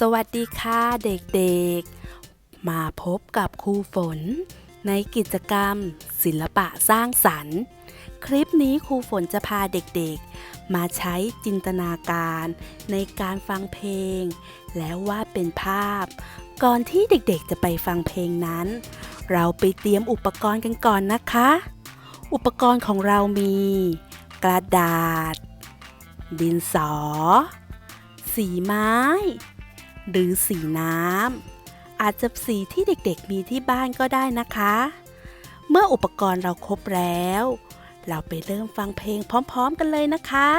สวัสดีค่ะเด็กๆ มาพบกับครูฝน ในกิจกรรม ศิลปะสร้างสรรค์ คลิปนี้ครูฝนจะพาเด็กๆ มาใช้จินตนาการในการฟังเพลง แล้ววาดเป็นภาพ ก่อนที่เด็กๆจะไปฟังเพลงนั้น เราไปเตรียมอุปกรณ์กันก่อนนะคะ อุปกรณ์ของเรามี กระดาษ ดินสอ สีไม้ หรือสีน้ำอาจจะสีที่เด็กๆมีที่บ้านก็ได้นะคะ เมื่ออุปกรณ์เราครบแล้ว เราไปเริ่มฟังเพลงพร้อมๆกันเลยนะคะ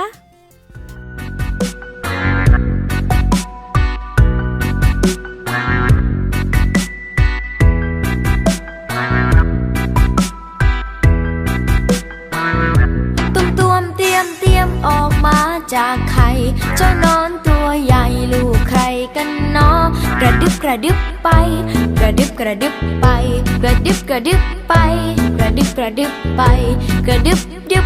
ตุ้มตุ้มเตี๊ยมเตี๊ยมออกมาจากไข่เจ้านอน กันนากระดึบกระดึบไป กระดึบกระดึบไป กระดึบกระดึบไป กระดึบกระดึบไป กระดึบดึบ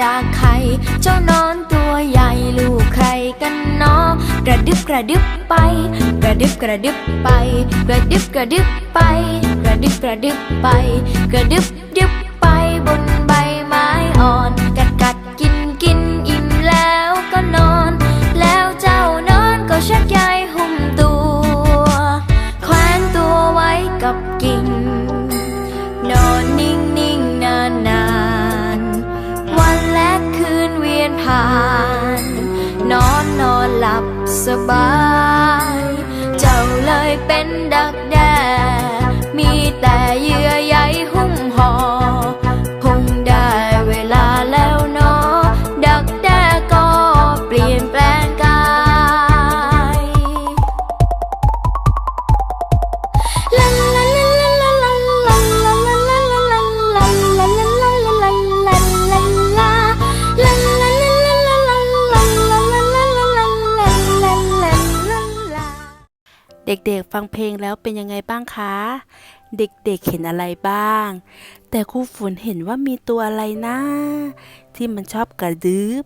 จากใครเจ้านอนตัวใหญ่ลูกใครกันนาะกระดึบกระดึบไป กระดึบกระดึบไป กระดึบกระดึบไป กระดึบกระดึบไป กระดึบ ทาน นอนนอนหลับสบาย เจ้าเลยเป็นดักเเด็กๆฟังเพลงแล้วเป็นยังไงบ้างคะ เด็กๆเห็นอะไรบ้าง แต่ครูฝนเห็นว่ามีตัวอะไรนะ ที่มันชอบกระดึบ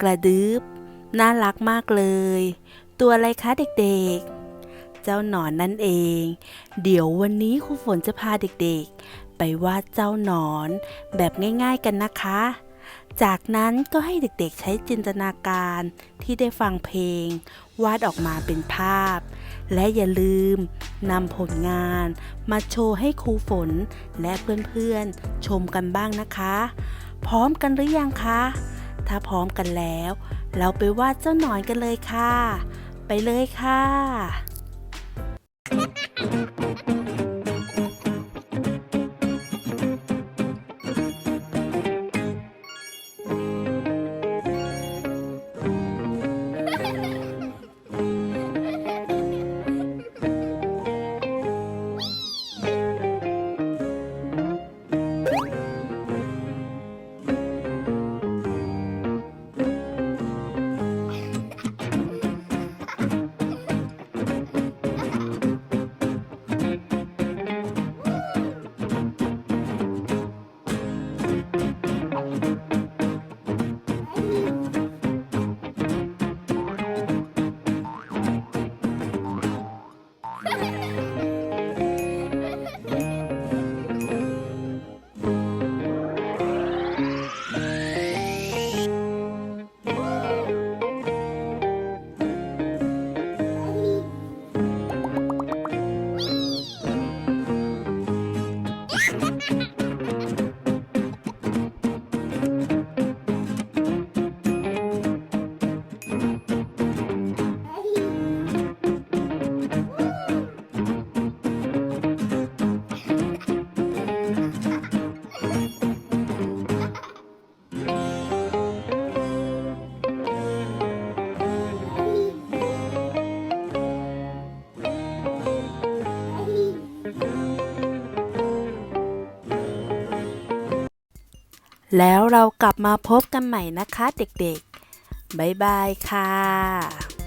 กระดึบน่ารักมากเลย ตัวอะไรคะเด็กๆ เจ้าหนอนนั่นเอง เดี๋ยววันนี้ครูฝนจะพาเด็กๆ ไปวาดเจ้าหนอนแบบง่าย ๆกันนะคะ จากนั้นก็ให้เด็กๆใช้จินตนาการที่ได้ฟังเพลง วาดออกมาเป็นภาพ และอย่าลืมนำผลงานมาโชว์ให้ครูฝนและเพื่อนๆชมกันบ้างนะคะ พร้อมกันหรือยังคะ ถ้าพร้อมกันแล้ว เราไปวาดเจ้าหนอนกันเลยค่ะ ไปเลยค่ะล แล้วเรากลับมาพบกันใหม่นะคะเด็กๆ บ๊ายบายค่ะ